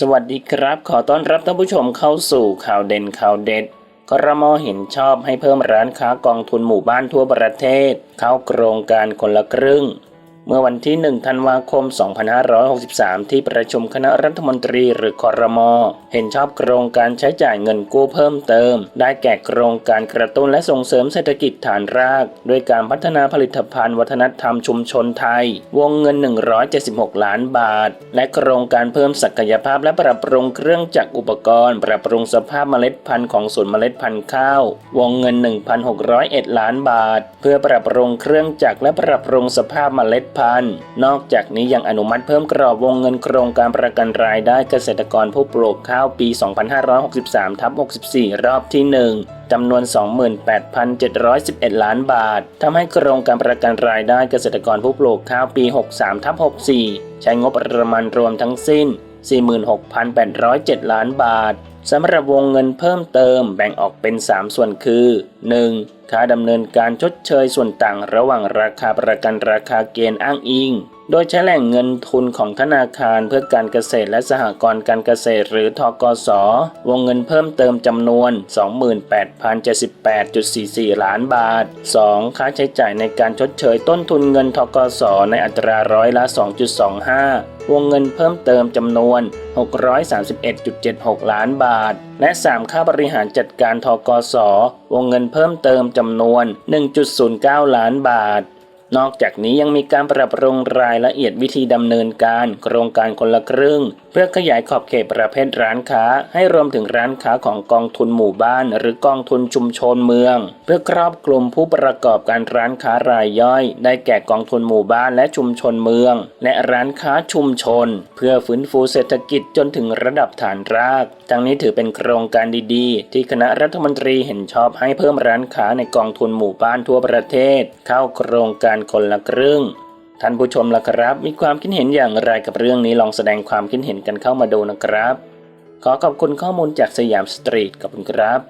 สวัสดีครับ ขอต้อนรับท่านผู้ชมเข้าสู่ข่าวเด่นข่าวเด็ดกรมเห็นชอบให้เพิ่มร้านค้ากองทุนหมู่บ้านทั่วประเทศ เข้าโครงการคนละครึ่ง เมื่อวันที่ 1 ธันวาคม 2563 ที่ประชุมคณะรัฐมนตรีหรือคอรมอเห็นชอบโครงการใช้จ่ายเงินกู้เพิ่มเติม ได้แก่โครงการกระตุ้นและส่งเสริมเศรษฐกิจฐานราก ด้วยการพัฒนาผลิตภัณฑ์วัฒนธรรมชุมชนไทย วงเงิน 176 ล้านบาท และโครงการเพิ่มศักยภาพและปรับปรุงเครื่องจักรอุปกรณ์ ปรับปรุงสภาพเมล็ดพันธุ์ของศูนย์เมล็ดพันธุ์ข้าว วงเงิน 1,601 ล้านบาท เพื่อปรับปรุงเครื่องจักรและปรับปรุงสภาพเมล็ดพันนอกจากนี้ยังอนุมัติเพิ่มกรอบวงเงินโครงการประกันรายได้เกษตรกรผู้ปลูกข้าวปี 2563ทับ64 รอบที่ 1จำนวน 28,711 ล้านบาททำให้โครงการประกันรายได้เกษตรกรผู้ปลูกข้าวปี 63ทับ64 ใช้งบประมาณรวมทั้งสิ้น 46,807 ล้านบาทสำหรับวงเงินเพิ่มเติมแบ่งออกเป็น 3 ส่วนคือ 1. ค่าดำเนินการชดเชยส่วนต่างระหว่างราคาประกันราคาเกณฑ์อ้างอิง โดยใช้แหล่งเงินทุนของธนาคารเพื่อการเกษตรและสหกรณ์การเกษตร หรือทกส วงเงินเพิ่มเติมจำนวน 28,078.44 ล้านบาท 2. ค่าใช้จ่ายในการชดเชยต้นทุนเงินทกส ในอัตราร้อยละ 2.25วงเงินเพิ่มเติมจำนวน 631.76 ล้านบาท และ 3 ค่าบริหารจัดการทกส วงเงินเพิ่มเติมจำนวน 1.09 ล้านบาท นอกจากนี้ยังมีการปรับปรุงรายละเอียดวิธีดำเนินการ โครงการคนละครึ่ง เพื่อขยายขอบเขตประเภทร้านค้า ให้รวมถึงร้านค้าของกองทุนหมู่บ้าน หรือกองทุนชุมชนเมือง เพื่อครอบคลุมผู้ประกอบการร้านค้ารายย่อย ได้แก่กองทุนหมู่บ้านและชุมชนเมือง และร้านค้าชุมชน เพื่อฟื้นฟูเศรษฐกิจจนถึงระดับฐานราก ทั้งนี้ถือเป็นโครงการดีๆ ที่คณะรัฐมนตรีเห็นชอบให้เพิ่มร้านค้าในกองทุนหมู่บ้านทั่วประเทศ เข้าโครงการคนละครึ่ง ท่านผู้ชมล่ะครับ มีความคิดเห็นอย่างไรกับเรื่องนี้ลองแสดงความคิดเห็นกันเข้ามาดูนะครับ ขอขอบคุณข้อมูลจากสยามสตรีทขอบคุณครับ